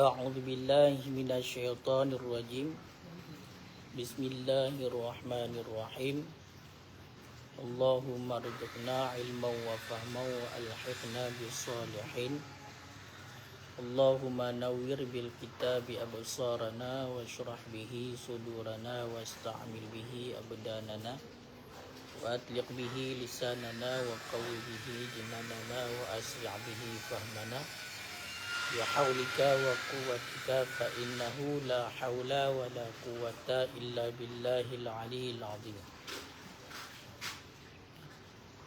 أعوذ بالله من الشيطان الرجيم. بسم الله الرحمن الرحيم. اللهم ارزقنا علما وفهما وألحقنا بالصالحين. اللهم نور بالكتاب أبصارنا واشرح به صدورنا واستعمل به أبداننا. وأطلق به لساننا وقوي به جناننا وأسرع به فهمنا. بحولك وقوتك فإنه لا حول ولا قوة إلا بالله العلي العظيم.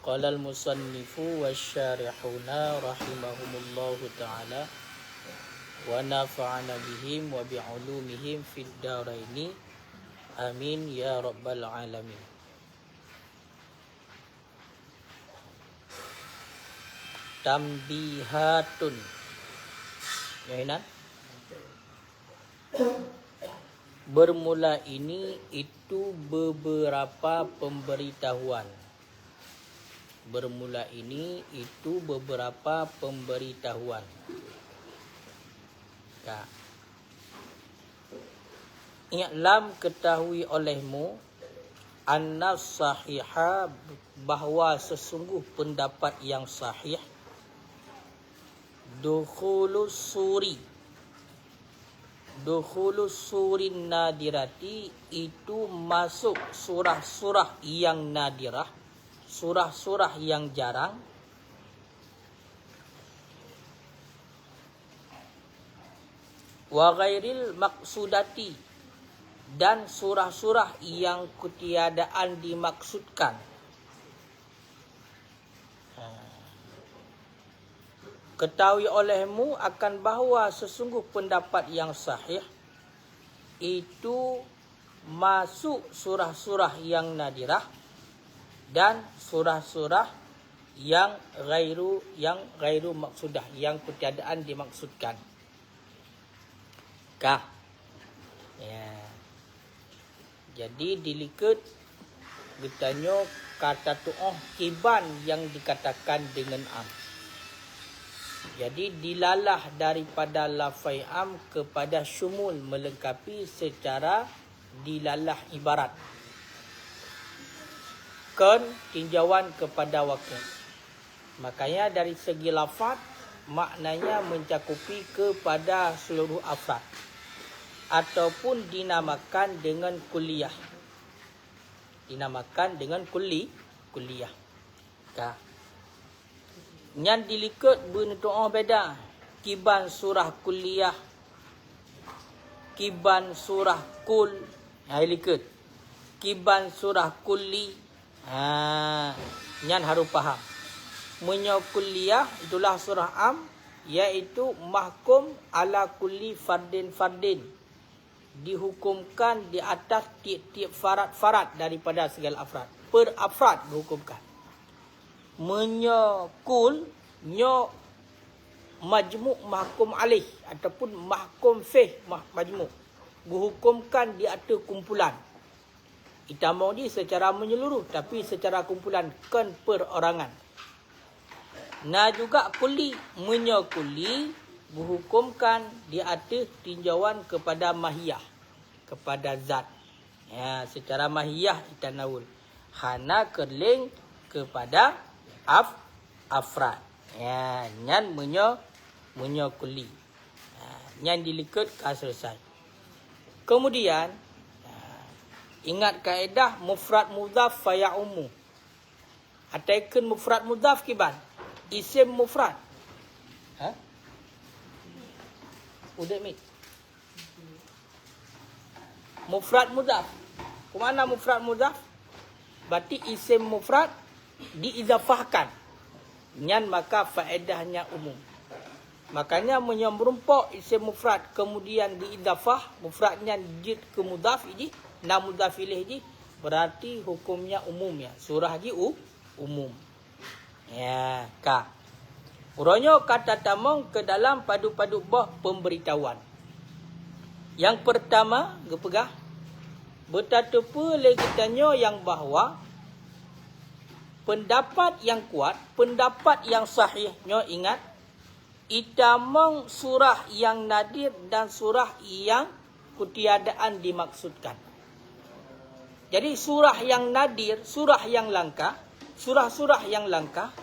قال المصنف والشارحون رحمهم الله تعالى ونفعنا بهم وبعلومهم في الدارين. آمين يا رب العالمين. Tambihatun Hinan Bermula ini itu beberapa pemberitahuan. Bermula ini itu beberapa pemberitahuan. Ya I'lam ketahui olehmu Anna sahiha bahawa sesungguh pendapat yang sahih dukhulus suri dukhulus surin nadirati itu masuk surah-surah yang nadirah surah-surah yang jarang. Wa ghairil maqsudati. Dan surah-surah yang ketiadaan dimaksudkan ketahui olehmu akan bahawa sesungguh pendapat yang sahih itu masuk surah-surah yang nadirah dan surah-surah yang gairu yang gairu maksudah yang ketiadaan dimaksudkan. Kah? Ya. Jadi dilikat bertanya kata tu'ah kiban yang dikatakan dengan am. Jadi dilalah daripada lafai am kepada syumul melengkapi secara dilalah ibarat. Ken tinjauan kepada wakil. Makanya dari segi lafad maknanya mencakupi kepada seluruh afrad. Ataupun dinamakan dengan kuliah. Dinamakan dengan kuli, kuliah. Kak. Yang dilikat berdoa beda. Kiban surah kuliah. Kiban surah kul. Ha, dilikat. Kiban surah kuli. Ha, yang harus faham. Menyo kuliah itulah surah am. Iaitu mahkum ala kulli fardin fardin. Dihukumkan di atas tiap-tiap farat-farat daripada segala afrad. Per afrad dihukumkan menyakul nyo majmuk mahkum alih ataupun mahkum fih majmuk. Dihukumkan di atas kumpulan. Itamo di secara menyeluruh tapi secara kumpulan kan perorangan. Nah juga kuli menyakuli dihukumkan di atas tinjauan kepada mahiyah kepada zat. Ya secara mahiyah itanawul hana kerling kepada af afrad ya nyan menyo menyo kuli. Ya, nyan dilikat ka selesai kemudian ya, ingat kaedah mufrad mudhaf fa yaumu ataikan mufrad mudhaf kiban. Isim mufrad. Ha? Udah mit mufrad mudhaf. Kemana mufrad mudhaf? Berarti isim mufrad diizafahkan. Nyan maka faedahnya umum. Makanya menyamrumpok isim mufrad kemudian diizafah mufradnya jid ke mudhaf ini na mudhaf ilaih ini berarti hukumnya umum ya. Surah ji u umum. Ya ka. Uronyo kata tamong ke dalam padu-padu bah pemberitahuan. Yang pertama gepegah. Bertatupa lagi tanya yang bahawa pendapat yang kuat, pendapat yang sahihnya ingat itamong surah yang nadir dan surah yang ketiadaan dimaksudkan. Jadi surah yang nadir, surah yang langka, surah-surah yang langka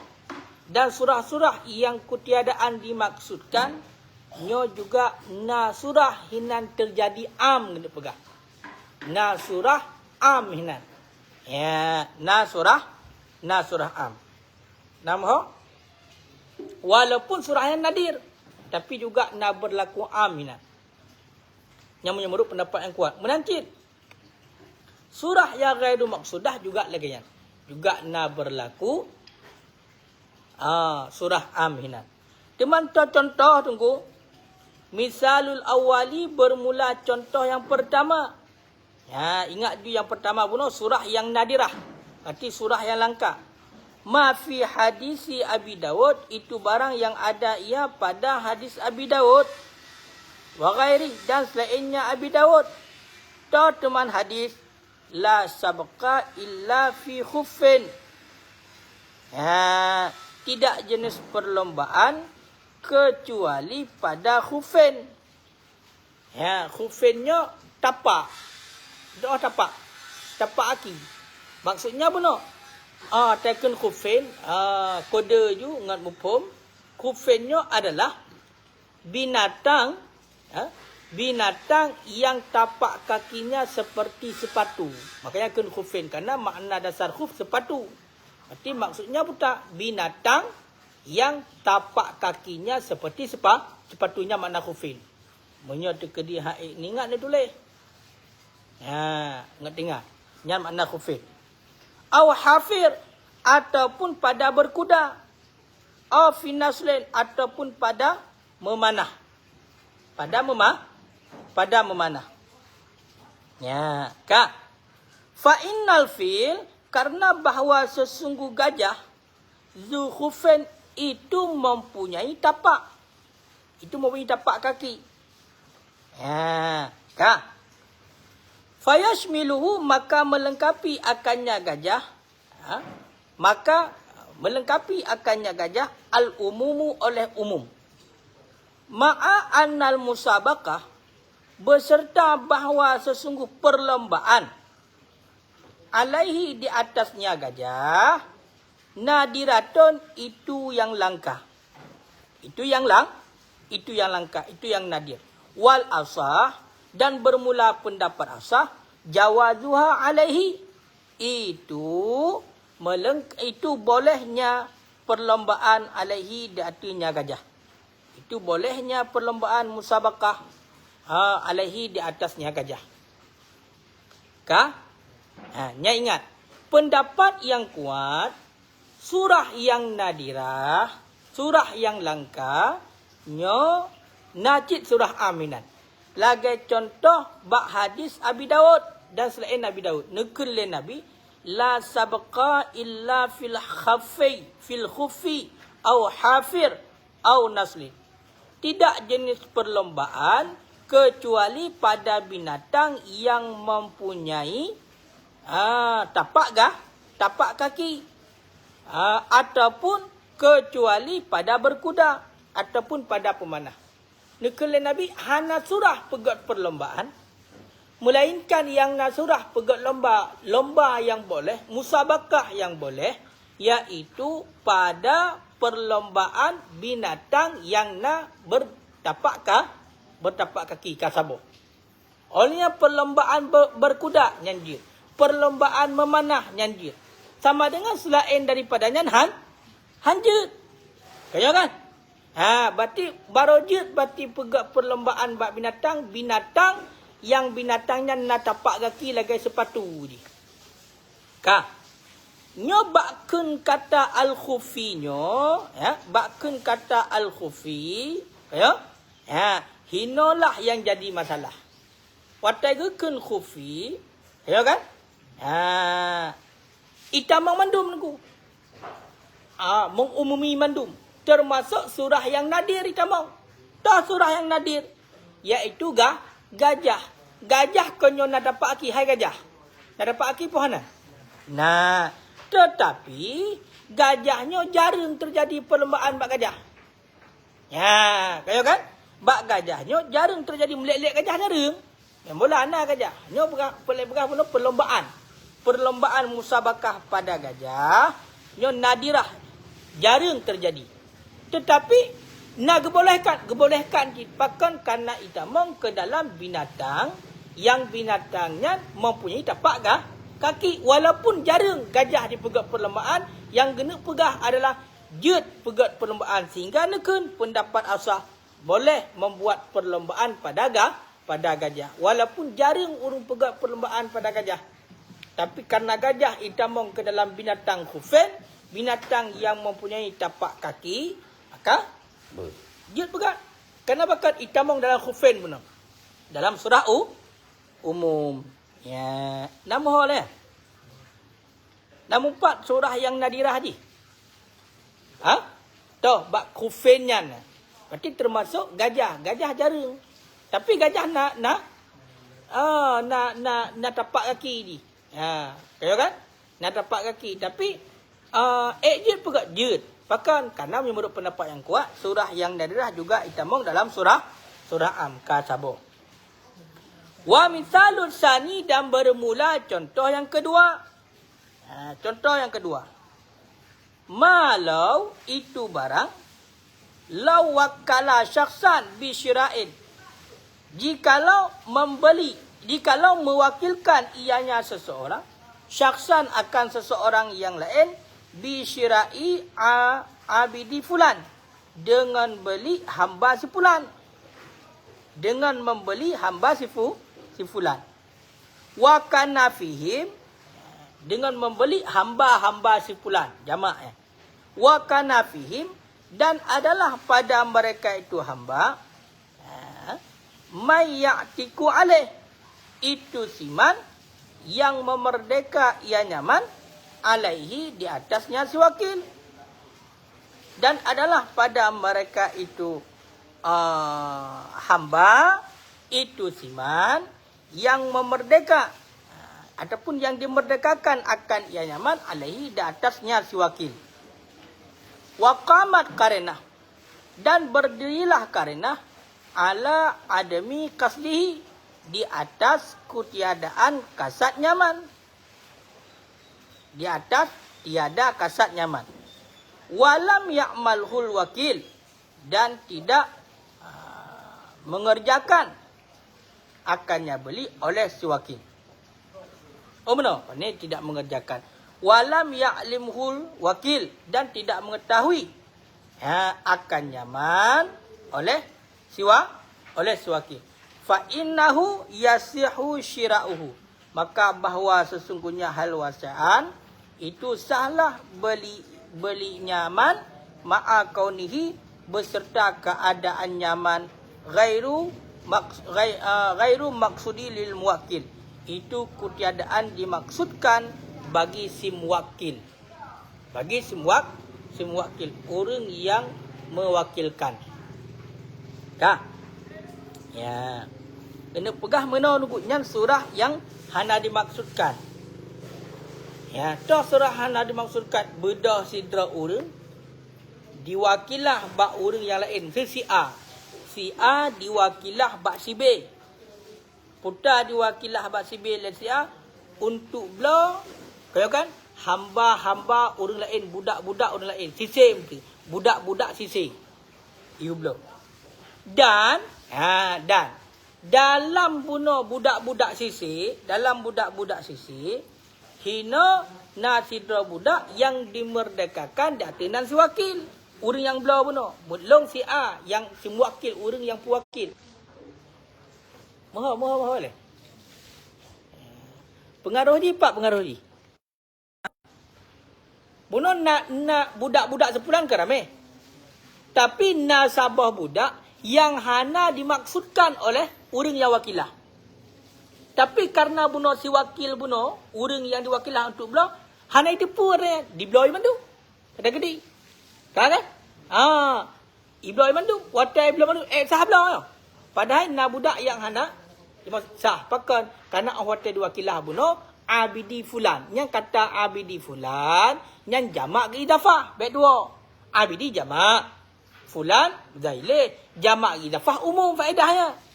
dan surah-surah yang ketiadaan dimaksudkan nyo juga na surah hinan terjadi am kena pegang. Na surah am hinan. Ya, na surah na surah am. Nama Walaupun surah yang nadir tapi juga na berlaku am hinan. Yang menurut pendapat yang kuat. Menangkit. Surah yang gairu maksudah juga lagi yang juga na berlaku ah surah Aminah. Teman contoh tunggu. Misalul awali bermula contoh yang pertama. Ya, ingat tu yang pertama pun surah yang nadirah. Berarti surah yang langka. Ma fi hadisi Abi Dawud itu barang yang ada ia pada hadis Abi Dawud. Wa ghairi dan selainnya Abi Dawud. Tahu teman hadis la sabqa illa fi khuffin. Ha, tidak jenis perlombaan kecuali pada khuffin. Ya, khuffinnya tapak. Doa tapak. Tapak aki. Maksudnya apa? Ah, taken khuffin, ah, kode ju ngat mupum. Khuffinnya adalah binatang, ha? binatang yang tapak kakinya seperti sepatu. Makanya kena khufin. Kerana makna dasar khuf sepatu. Berarti maksudnya pun Binatang yang tapak kakinya seperti sepa, sepatunya makna khufin. Menyo teka di haik ni ingat dia tulis. Ha, ingat dengar. Ini makna khufin. Aw hafir ataupun pada berkuda. Aw finaslin ataupun pada memanah. Pada memanah pada memanah. Ya, kak. Fa innal fil karena bahawa sesungguh gajah zuhufen itu mempunyai tapak. Itu mempunyai tapak kaki. Ya, kak. Fayashmiluhu maka melengkapi akannya gajah. Ha? Maka melengkapi akannya gajah al-umumu oleh umum. Ma'a annal musabakah beserta bahawa sesungguh perlombaan alaihi di atasnya gajah nadiratun itu yang langka itu yang lang itu yang langka itu yang nadir wal asah dan bermula pendapat asah jawazuha alaihi itu meleng itu bolehnya perlombaan alaihi di atasnya gajah itu bolehnya perlombaan musabakah ha, alaihi di atasnya gajah. Kah? Ha, nya ingat. Pendapat yang kuat, surah yang nadirah, surah yang langka, nyo najid surah aminan. Lagi contoh bak hadis Abi Dawud dan selain Nabi Dawud. Nekul le Nabi, la sabqa illa fil khafi, fil khufi, au hafir, au nasli. Tidak jenis perlombaan kecuali pada binatang yang mempunyai uh, tapak gah, tapak kaki uh, ataupun kecuali pada berkuda ataupun pada pemanah. Nekala Nabi hana surah pegat perlombaan melainkan yang nasurah pegat lomba lomba yang boleh musabakah yang boleh iaitu pada perlombaan binatang yang nak bertapakkah bertapak kaki kasabo. Olehnya perlombaan ber, berkuda nyanjir. Perlombaan memanah nyanjir. Sama dengan selain daripada nyanhan, hanjut. Kaya kan? Ha, berarti barojut berarti pegak perlombaan bak binatang, binatang yang binatangnya nak tapak kaki lagi sepatu ni. Ka. Nyo bakun kata al-khufi nyo, ya, bakun kata al-khufi, ya. Ha, hinolah yang jadi masalah. Watai gekun khufi, ya kan? Ha, itamang mandum nunggu. Ah, mengumumi mandum. Termasuk surah yang nadir itamang. Dah surah yang nadir. Iaitu ga, gajah. Gajah konyo nak dapat aki. Hai gajah. Nak dapat aki pohana. Nah, tetapi gajahnya jarang terjadi perlombaan bak gajah. Ya, kaya kan? Bak gajah nyo jarang terjadi melek-lek gajah jarang. Yang bola anak gajah. Nyo berah pun perlombaan. Perlombaan musabakah pada gajah. Nyo nadirah jarang terjadi. Tetapi nak gebolehkan, gebolehkan dipakan karena itamong ke dalam binatang yang binatangnya mempunyai tapak gah kaki. Walaupun jarang gajah dipegat perlombaan yang kena pegah adalah jut pegat perlombaan sehingga nekun pendapat asah boleh membuat perlombaan pada gajah pada gajah. Walaupun jarang urung pegat perlombaan pada gajah. Tapi karena gajah itamong ke dalam binatang khufen binatang yang mempunyai tapak kaki maka jut pegat kerana bakat itamong dalam khufen pun dalam surah u umum ya nama hal ya Nama empat surah yang nadirah ni. Ha? Tu, bak kufenyan. Berarti termasuk gajah. Gajah jarang. Tapi gajah nak nak ah nak nak nak tapak kaki ni. Ha, kaya kan? Nak tapak kaki. Tapi uh, eh je pegak je. Bahkan karena menurut pendapat yang kuat, surah yang nadirah juga itamong dalam surah surah Am Kasabo. Wa misalul sani dan bermula contoh yang kedua. Ha, contoh yang kedua. Malau itu barang law wakala syakhsan bi syira'in. Jikalau membeli, jikalau mewakilkan ianya seseorang, syakhsan akan seseorang yang lain bi syira'i a abidi fulan dengan beli hamba si fulan. Dengan membeli hamba si fu si fulan. Wa kana fihim dengan membeli hamba-hamba si fulan jamak eh wa kana fihim dan adalah pada mereka itu hamba eh, may ya'tiku alaih itu siman yang memerdeka ia nyaman alaihi di atasnya si wakil dan adalah pada mereka itu uh, hamba itu siman yang memerdeka uh, ataupun yang dimerdekakan akan ia nyaman alaihi di atasnya si wakil Waqamat karenah. Dan berdirilah karenah ala adami kaslihi di atas kutiadaan kasat nyaman. Di atas tiada kasat nyaman. Walam ya'malhul wakil. Dan tidak uh, mengerjakan akannya beli oleh si wakil. Oh benar, ini tidak mengerjakan. Walam ya'limhul wakil. Dan tidak mengetahui ya, akan nyaman oleh siwa oleh suwakil fa innahu yasihu syira'uhu. Maka bahawa sesungguhnya hal wasaan itu salah beli beli nyaman ma'a kaunihi beserta keadaan nyaman ghairu ghairu maksudi lil muwakil itu kutiadaan dimaksudkan bagi si muwakil. Bagi si muwak, si muwakil orang yang mewakilkan. Dah. Ya. Kena pegah mana nunggunya surah yang hana dimaksudkan. Ya, dah surah hana dimaksudkan bedah sidra orang diwakilah bak orang yang lain. Si A. Si A diwakilah bak si B. Putar diwakilah bak si B dan si A untuk beliau kau kan? Hamba-hamba orang lain, budak-budak orang lain. Sisir mesti. Budak-budak sisir. You belum. Dan, ha, dan. Dalam bunuh budak-budak sisir, dalam budak-budak sisir, hina nasidra budak yang dimerdekakan di atinan si wakil. Orang yang belah bunuh. Belum si A, yang si wakil, orang yang pewakil. Maha, maha, maha boleh. Pengaruh ni, Pak pengaruh ni. Bunuh nak nak budak-budak sepulang ke ramai. Tapi nasabah budak yang hana dimaksudkan oleh orang yang wakilah. Tapi karena bunuh si wakil bunuh, orang yang diwakilah untuk belah, hana itu pun belah iman tu. Kata gede. Kan kan? Ah, iblo iman tu, watai iblo iman tu, eh sah belah. Padahal nak budak yang hana, sah pakan. Karena watai diwakilah bunuh, abidi fulan. Yang kata abidi fulan, yang jamak ke idafah. Baik dua. Abidi jamak. fulan zailin. Jamak idafah umum faedahnya.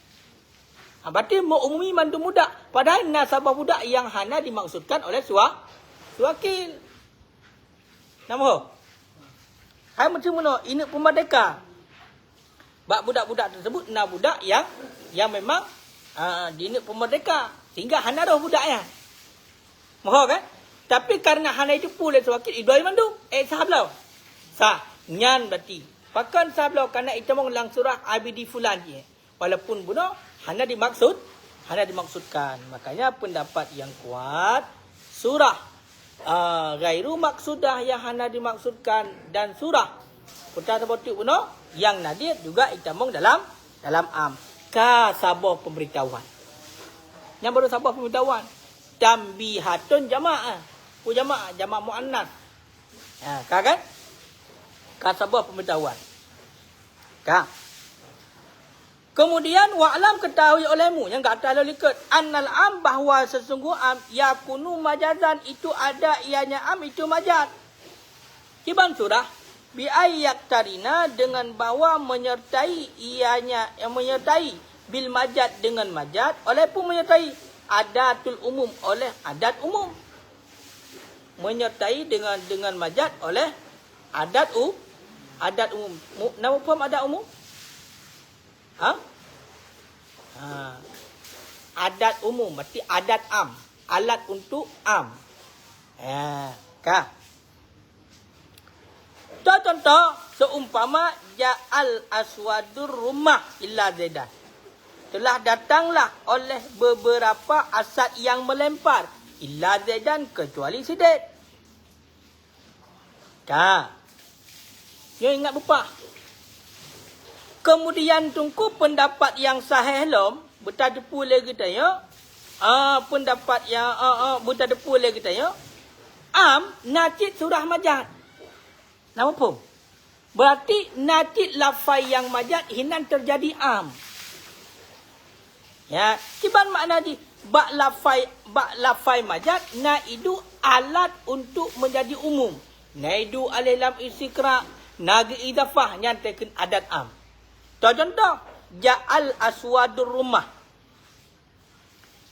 Ha, berarti umumi mandu muda. Padahal nasabah budak yang hana dimaksudkan oleh suah suakil. Nama? Hai macam mana? Ini pemerdeka. Bak budak-budak tersebut na budak yang yang memang uh, dini pemerdeka. Sehingga hana dah budaknya. Mahu kan? Tapi karena hana itu pula sewakil, idua mandu. Eh, sah belau. Sah. Nyan berarti. Pakan sah belau kerana itu lang surah abidi fulan je. Walaupun bunuh, hana dimaksud. Hana dimaksudkan. Makanya pendapat yang kuat. Surah. Uh, gairu maksudah yang hana dimaksudkan. Dan surah. Putar terbotik bunuh. Yang nadir juga itamong dalam dalam am. Ka sabah pemberitahuan. Yang baru sabah pemberitahuan. Tambihatun jamaah ku jamak jamak muannas ha ka kan ka sebuah pemberitahuan ka kemudian wa'lam ketahui olehmu yang kat atas likat annal am bahawa sesungguh am yakunu majazan. Itu ada ianya am itu majaz. Kiban surah. Bi ayat tarina dengan bawa menyertai ianya yang menyertai. Bil majaz dengan majaz. Oleh pun menyertai. Adatul umum oleh adat umum. Menyertai dengan dengan majad oleh adat u adat umum. Nama pun adat umum? Ha? ha? Adat umum berarti adat am. Alat untuk am. Ya, kah? Contoh seumpama ja'al aswadur rumah illa zaidan. Telah datanglah oleh beberapa asad yang melempar illa zaidan kecuali sidik. Ka. Yo ingat bupa. Kemudian tunggu pendapat yang sahih lom, bertadepu lagi tanya. Ah pendapat yang ah ah bertadepu lagi tanya. Am najid surah majad. Nama pun. Berarti najid lafai yang majad hinan terjadi am. Ya, kiban makna di bak lafai bak lafai majaz naidu alat untuk menjadi umum naidu alilam istiqra nagi idafah yang teken adat am contoh ja'al aswadur rumah.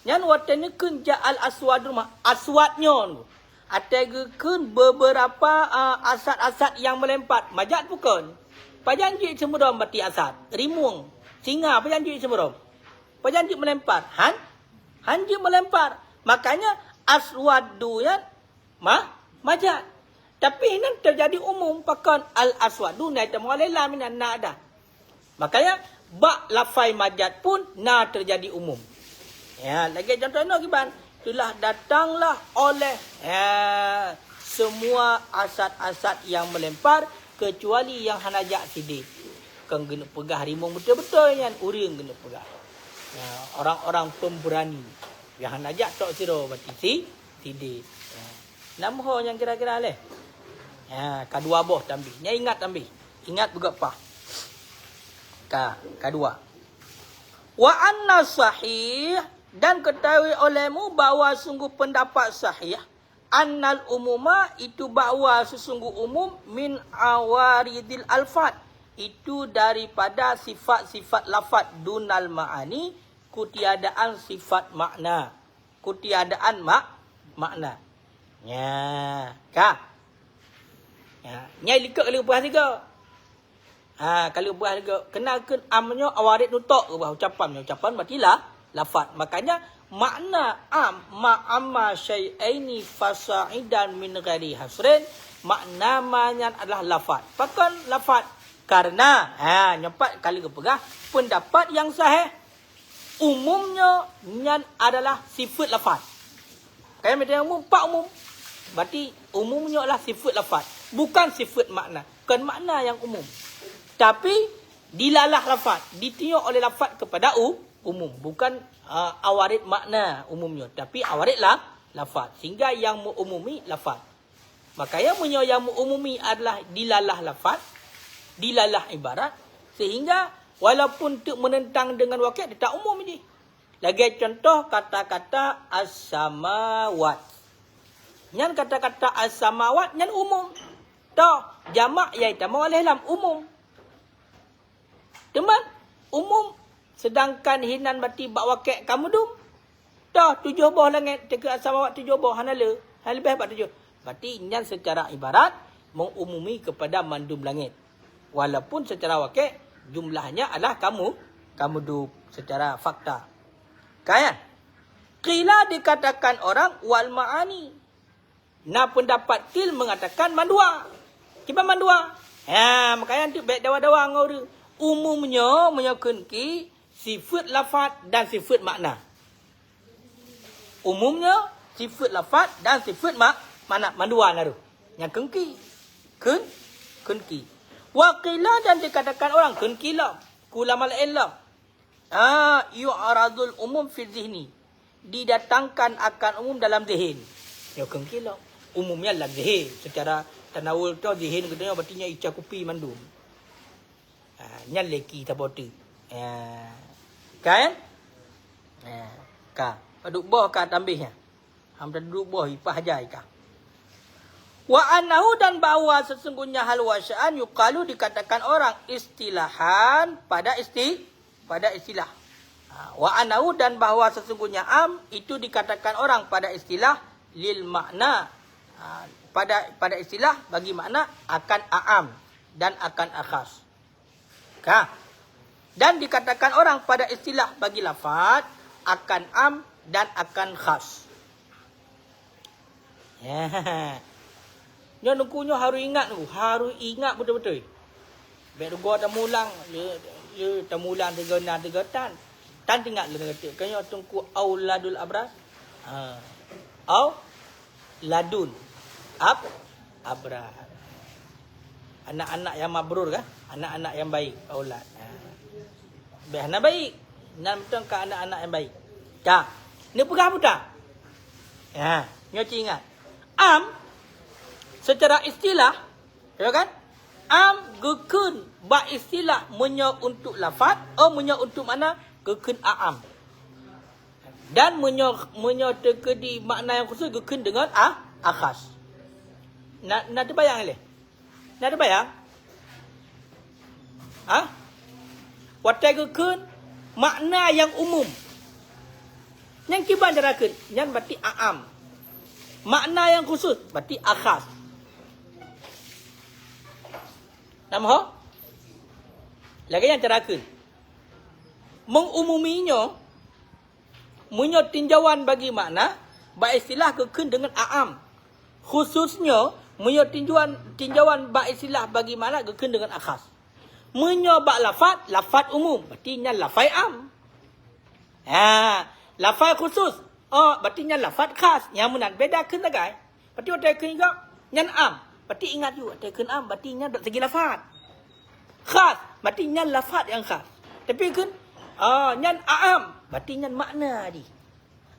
Yang watan kun ja'al aswadur rumah. Aswadnya atau kun beberapa uh, asat-asat yang melempat majaz bukan pajanji semua berarti asat rimuang. Singa pajanji semua pajanji melempar. Han? Hanji melempar. Makanya aswadu ya? Ma? Majat. Tapi ini terjadi umum. Pakan al aswadu na itu mulai laminan na ada. Makanya ba lafai majat pun na terjadi umum. Ya, lagi contoh no kiban. Itulah datanglah oleh ya, semua asat-asat yang melempar kecuali yang hanajak sidi. Kang gena pegah harimau betul-betul yang uring gena pegah. Ya, orang-orang pemberani yang najak tok siro berarti si tidi ya. nama ho yang kira-kira leh ya kedua boh tambi nya ingat tambi ingat juga pa ka kedua wa anna sahih dan ketahui olehmu bahawa sungguh pendapat sahih annal umuma itu bahawa sesungguh umum min awaridil alfat itu daripada sifat-sifat lafat dunal ma'ani kutiadaan sifat makna. Kutiadaan mak makna. Ya, ka. Ya, nyai likut kali ubah tiga. Ha, kali ubah tiga. Kena ke amnya awarid nutok ubah ucapan. Ucapan berarti lah lafaz. Makanya makna am ma amma syai'aini fasa'idan min ghairi hasrin makna manya adalah lafaz. Pakan lafaz karena ha nyepat kali kepegah pendapat yang sahih umumnya nyan adalah sifat lafaz. Kan macam umum, pak umum. Berarti umumnya adalah sifat lafaz. Bukan sifat makna. Bukan makna yang umum. Tapi dilalah lafaz. Ditiup oleh lafaz kepada u, umum. Bukan uh, awarid makna umumnya. Tapi awarid lah lafaz. Sehingga yang umumi lafaz. Makanya punya yang umumi adalah dilalah lafaz. Dilalah ibarat. Sehingga Walaupun untuk menentang dengan wakil, dia tak umum ini. Lagi contoh kata-kata as-samawat. Yang kata-kata as-samawat, yang umum. Tahu, jamak yang itu dalam umum. Teman, umum sedangkan hinan berarti bak wakil kamu dum. Dah tujuh buah langit, teka asal bawa tujuh buah hanala. Hal lebih hebat tujuh. Berarti nyan secara ibarat mengumumi kepada mandum langit. Walaupun secara wakil jumlahnya adalah kamu kamu dum secara fakta. Kan? Qila dikatakan orang wal ma'ani. Nah pendapat kil mengatakan mandua. Kiban mandua. Ha, makanya tu baik dawa-dawa ngau. Umumnya menyokun ki sifat lafaz dan sifat makna. Umumnya sifat lafaz dan sifat mak mana mandua naru. Yang kengki. Kun kunki. Waqila dan dikatakan orang kunki lah. Kula mal ilam. Ah, yu'aradul umum fi zihni. Didatangkan akan umum dalam zihin. Ya kengki lah. Umumnya dalam zihin. Secara tanawul tu zihin katanya berarti ica kupi mandum. Ha, nyan leki tak botu. Kan? Ha. Ka. Duduk bawah ka tambihnya. Hamda duduk bawah ipah ajai ka. Wa anahu dan bahawa sesungguhnya hal wasya'an yuqalu dikatakan orang istilahan pada isti pada istilah. Ha. Wa anahu dan bahawa sesungguhnya am itu dikatakan orang pada istilah lil makna. Ha pada pada istilah bagi makna akan aam dan akan akhas. Ka. Dan dikatakan orang pada istilah bagi lafaz akan am dan akan khas. Ya. Nyo nungkunya harus ingat tu, harus ingat betul-betul. Baik gua dah mulang, ya ya temulang tiga na tiga tan. Tinggal le kata, kanyo tungku auladul abras. Ha. Au ladun. Ab abrar. Anak-anak yang mabrur kan? Anak-anak yang baik, aulad. Ha. Biar anak baik. Nan betul ke anak-anak yang baik. Tak. Ni pegang apa tak? Ya, nyoci ingat. Am secara istilah, ya kan? Am gekun ba istilah menyo untuk lafaz, oh menyo untuk mana? Gekun aam. Dan menyo menyo terkedi makna yang khusus gekun dengan ah akhas. Nak nak terbayang le? Nak terbayang? Ha? Gekun makna yang umum. Yang kiban jerakan, yang berarti aam. Makna yang khusus berarti akhas. Nama ho? Lagi yang terakhir. Mengumuminya Munyo tinjauan bagi makna Baik istilah kekun dengan a'am Khususnya Munyo tinjauan tinjauan baik istilah bagi makna kekun dengan akhas. Munyo bak lafad Lafad umum. Berarti nya lafai am. Ha, lafai khusus. Oh, berarti nya lafad khas. Yang menang beda kun tak guys Berarti waktu kun juga Nyan am. Berarti ingat juga Waktu kun am Berarti nya segi lafad khas berarti nyan lafaz yang khas. Tapi kan ah nyan aam berarti nyan makna di.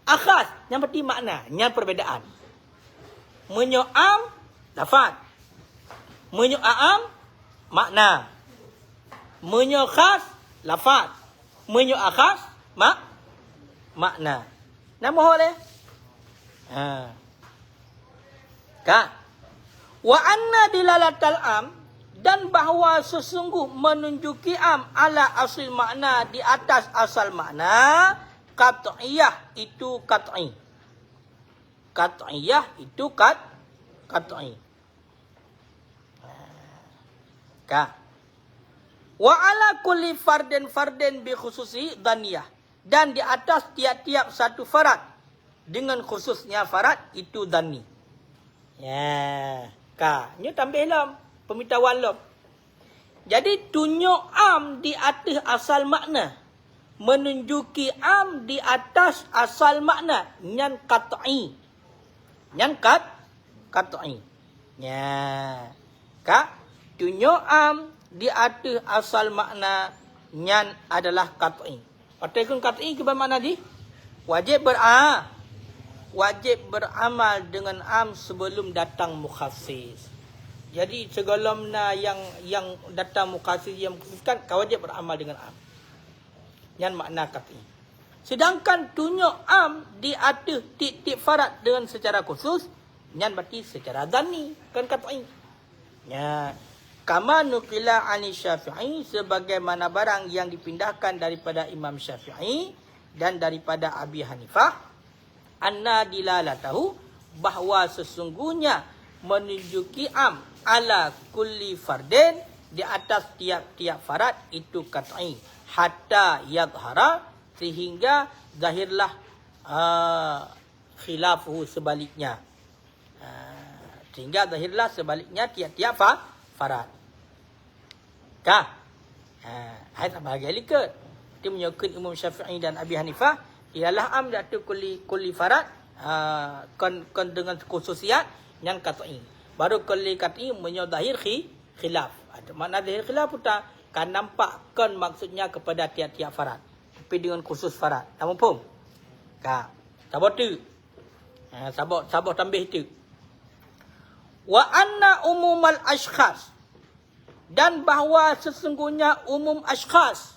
Akhas yang berarti makna nyan perbezaan menyo am lafaz. Menyo aam makna. Menyo khas lafaz. Menyo akhas mak makna. Nama boleh? Ha. Ka wa anna dilalatal am dan bahawa sesungguh menunjuki am ala asal makna di atas asal makna qat'iyah itu qat'i. Qat'iyah itu kat qat'i ka wa ala kulli fardin fardin bi khususi daniyah dan di atas tiap-tiap satu farad dengan khususnya farad itu dani ya ka ni tambah lam pemberitahuan lo. Jadi tunjuk am di atas asal makna. Menunjuki am di atas asal makna. Nyan kat'i. Nyan kat kat'i. Ya. Kak, tunjuk am di atas asal makna. Nyan adalah kat'i. Artikel kat'i ke mana di? Wajib ber'a. Wajib beramal dengan am sebelum datang mukhasis. Jadi segala mana yang yang datang mukasir yang khususkan kau wajib beramal dengan am. Yang makna kata Sedangkan tunjuk am di atas titik farat dengan secara khusus yang berarti secara dani kan kata ini. Ya. Kama nukila ani syafi'i sebagaimana barang yang dipindahkan daripada Imam Syafi'i dan daripada Abi Hanifah anna dilalatahu bahawa sesungguhnya menunjuki am ala kulli fardin di atas tiap-tiap farad itu kat'i hatta yadhara sehingga zahirlah uh, khilafu sebaliknya. Uh, sehingga zahirlah sebaliknya tiap-tiap farad Kah? Ha, bahagian likat. Dia menyokong Imam Syafi'i dan Abi Hanifah. Ialah am datu kuli kuli farad. Ha, kon, kon dengan khususiat yang kat'i. Baru kuli kat'i menyodahir khi, khilaf. Ada makna dahir khilaf putar. Kan nampak kon maksudnya kepada tiap-tiap farad. Tapi dengan khusus farad. Namun pun. Kah? Sabar tu. Ha, sabar, sabar tambah itu. Wa anna umumal ashkhas dan bahawa sesungguhnya umum ashkhas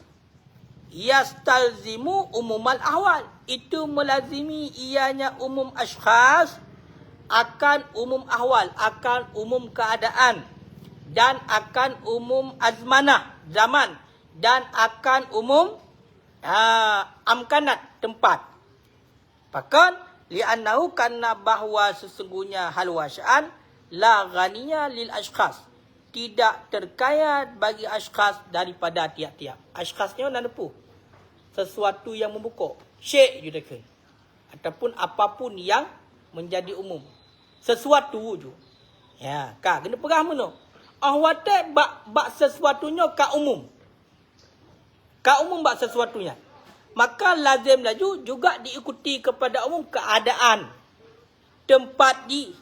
yastalzimu umumal ahwal. Itu melazimi ianya umum ashkhas akan umum ahwal akan umum keadaan dan akan umum azmanah zaman dan akan umum uh, amkanat tempat. Pakan li'annahu karena bahawa sesungguhnya hal wasya'an la ghaniya lil ashkhas tidak terkaya bagi askas daripada tiap-tiap. Askasnya nak nepu. Sesuatu yang membuka. Syek je dekat. Ataupun apapun yang menjadi umum. Sesuatu je. Ya, kak kena perah mana? Ahwate bak bak sesuatunya ka umum. Ka umum bak sesuatunya. Maka lazim laju juga diikuti kepada umum keadaan tempat di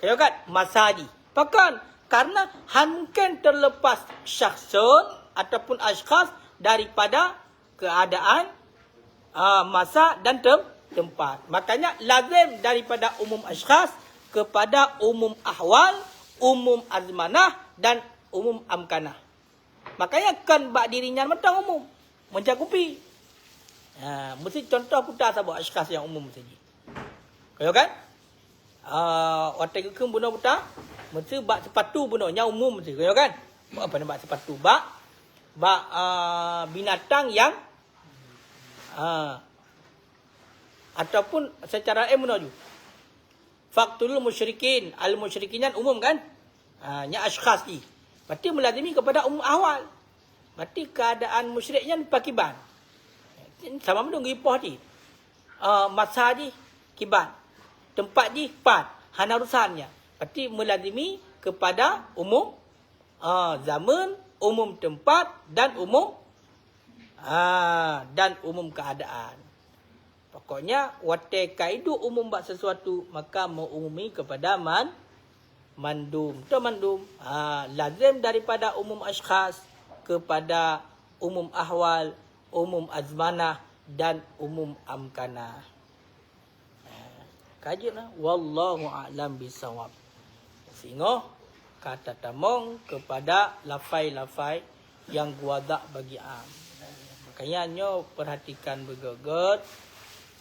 kaya kan masa di. Pakan karena mungkin terlepas syakhsun ataupun ashkhas daripada keadaan uh, masa dan tem tempat. Makanya lazim daripada umum ashkhas kepada umum ahwal, umum azmanah dan umum amkanah. Makanya kan bak dirinya mentang umum. Mencakupi. Ha, mesti contoh putar sabuk ashkhas yang umum saja. Kaya kan? Uh, Waktu itu bunuh putar. Mesti bak sepatu pun nya umum mesti kau kan. Bak apa nak sepatu? Bak bak uh, binatang yang uh, ataupun secara em menuju. Faktul musyrikin, al musyrikin umum kan? Uh, nya ashkhas ni. Berarti melazimi kepada umum awal. Berarti keadaan musyriknya pakiban. Sama menunggu ipoh ni. Uh, masa ni kiban. Tempat ni pat. Hana Berarti melazimi kepada umum uh, zaman, umum tempat dan umum uh, dan umum keadaan. Pokoknya wate kaidu umum buat sesuatu maka mengumumi kepada man mandum. Tu mandum. Ha, lazim daripada umum ashkhas kepada umum ahwal, umum azmanah dan umum amkanah. Kaji lah. Wallahu a'lam bisawab. Sehingga kata tamong kepada lafai-lafai yang guadak bagi am. Makanya nyo perhatikan bergegot.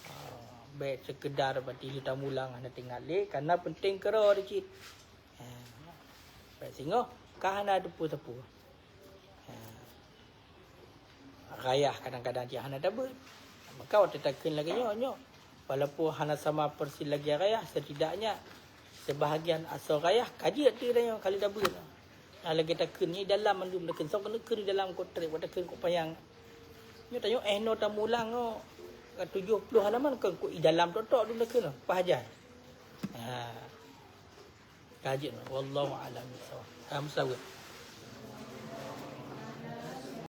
Uh, baik sekedar berarti kita mulang anda tinggal le karena penting kero dikit. Uh, baik sehingga kahana depu-depu. Uh, rayah kadang-kadang dia hana dapat. Maka waktu takkan lagi nyo nyo. Walaupun hana sama persi lagi rayah setidaknya sebahagian asal rayah kaji tu dia yang kali double ha lagi tak ni dalam mandum dekin so kena kena dalam kotrek pada kena kau payang. Ni tanya eh no tamulang no. 70 halaman kan ku dalam totok tu dekin apa aja ha. Kaji wallahu alam ha musawir